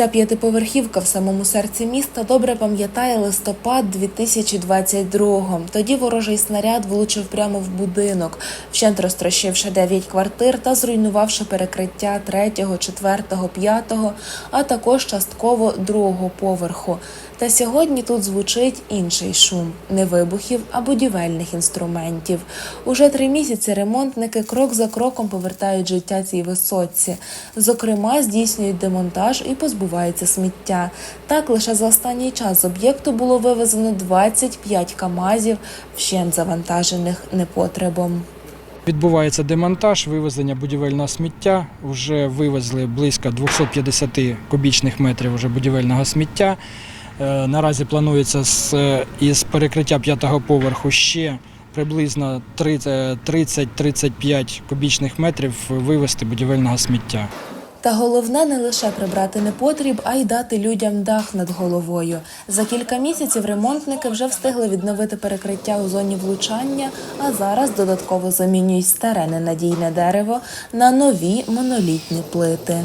Ця п'ятиповерхівка в самому серці міста добре пам'ятає листопад 2022-го. Тоді ворожий снаряд влучив прямо в будинок, вщент розтрощивши 9 квартир та зруйнувавши перекриття 3, 4, 5, а також частково другого поверху. Та сьогодні тут звучить інший шум не вибухів, а будівельних інструментів. Уже три місяці ремонтники крок за кроком повертають життя цій висотці. Зокрема, здійснюють демонтаж і позбуваються сміття. Так лише за останній час з об'єкту було вивезено 25 камазів, вщент завантажених непотребом. Відбувається демонтаж, вивезення будівельного сміття. Вже вивезли близько 250 кубічних метрів вже будівельного сміття. Е, Наразі планується е, із перекриття п'ятого поверху ще приблизно 30-35 кубічних метрів вивезти будівельного сміття. Та головне не лише прибрати непотріб, а й дати людям дах над головою. За кілька місяців ремонтники вже встигли відновити перекриття у зоні влучання, а зараз додатково замінюють старе ненадійне дерево на нові монолітні плити.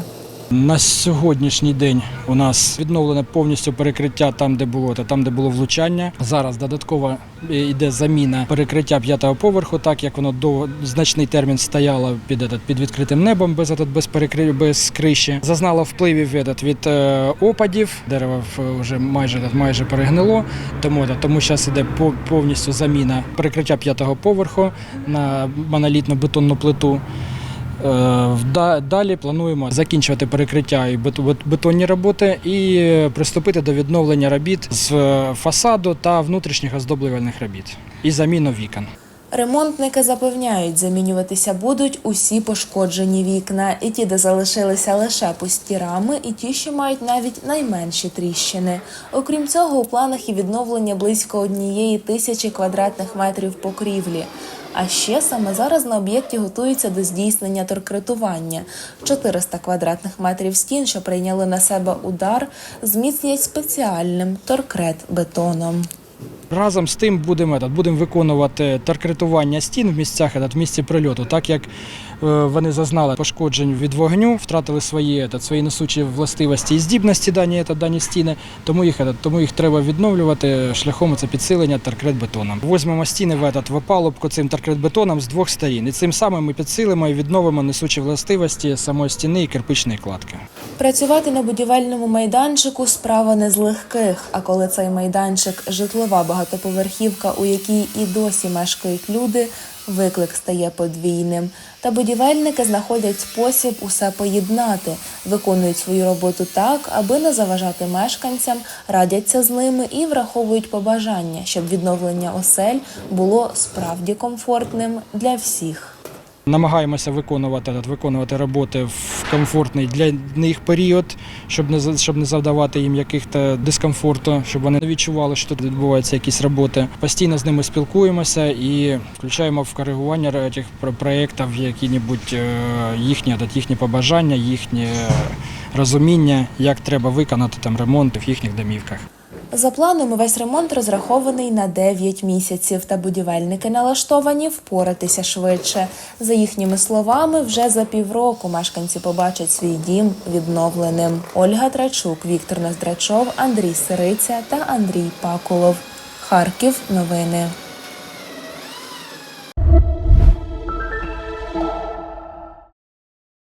На сьогоднішній день у нас відновлене повністю перекриття там, де було, та там, де було влучання. Зараз додатково е, йде заміна перекриття п'ятого поверху, так як воно до значний термін стояло під, этот, під відкритим небом, без, этот, без, перекри... без криші. Зазнало впливів этот, від е, опадів. Дерево в- вже майже, этот, майже перегнило. Тому, этот, тому зараз іде по- повністю заміна перекриття п'ятого поверху на монолітну бетонну плиту. Е, Далі плануємо закінчувати перекриття і бет- бет- бетонні роботи і приступити до відновлення робіт з е, фасаду та внутрішніх оздоблювальних робіт і заміну вікон. Ремонтники запевняють, замінюватися будуть усі пошкоджені вікна, і ті, де залишилися лише пусті рами, і ті, що мають навіть найменші тріщини. Окрім цього, у планах і відновлення близько однієї тисячі квадратних метрів покрівлі. А ще саме зараз на об'єкті готуються до здійснення торкретування. 400 квадратних метрів стін, що прийняли на себе удар, зміцнять спеціальним торкрет-бетоном. Разом з тим будемо, этот, будемо виконувати таркретування стін в місцях, этот, в місці прильоту, так як е, вони зазнали пошкоджень від вогню, втратили свої, этот, свої несучі властивості і здібності дані, этот, дані стіни, тому їх, этот, тому їх треба відновлювати шляхом це підсилення таркрет-бетоном. Возьмемо стіни в, этот, в опалубку цим таркрет-бетоном з двох сторін. І цим самим ми підсилимо і відновимо несучі властивості самої стіни і кирпичної кладки. Працювати на будівельному майданчику справа не з легких. А коли цей майданчик житлова багатоповерхівка, у якій і досі мешкають люди, виклик стає подвійним. Та будівельники знаходять спосіб усе поєднати, виконують свою роботу так, аби не заважати мешканцям, радяться з ними і враховують побажання, щоб відновлення осель було справді комфортним для всіх. Намагаємося виконувати, виконувати роботи в комфортний для них період, щоб не щоб не завдавати їм яких-то дискомфорту, щоб вони не відчували, що тут відбуваються якісь роботи. Постійно з ними спілкуємося і включаємо в коригування цих проєктів які-небудь е, їхні, їхні побажання, їхнє розуміння, як треба виконати там ремонт в їхніх домівках. За планом, весь ремонт розрахований на 9 місяців, та будівельники налаштовані впоратися швидше. За їхніми словами, вже за півроку мешканці побачать свій дім відновленим. Ольга Трачук, Віктор Ноздрачов, Андрій Сириця та Андрій Пакулов. Харків. Новини.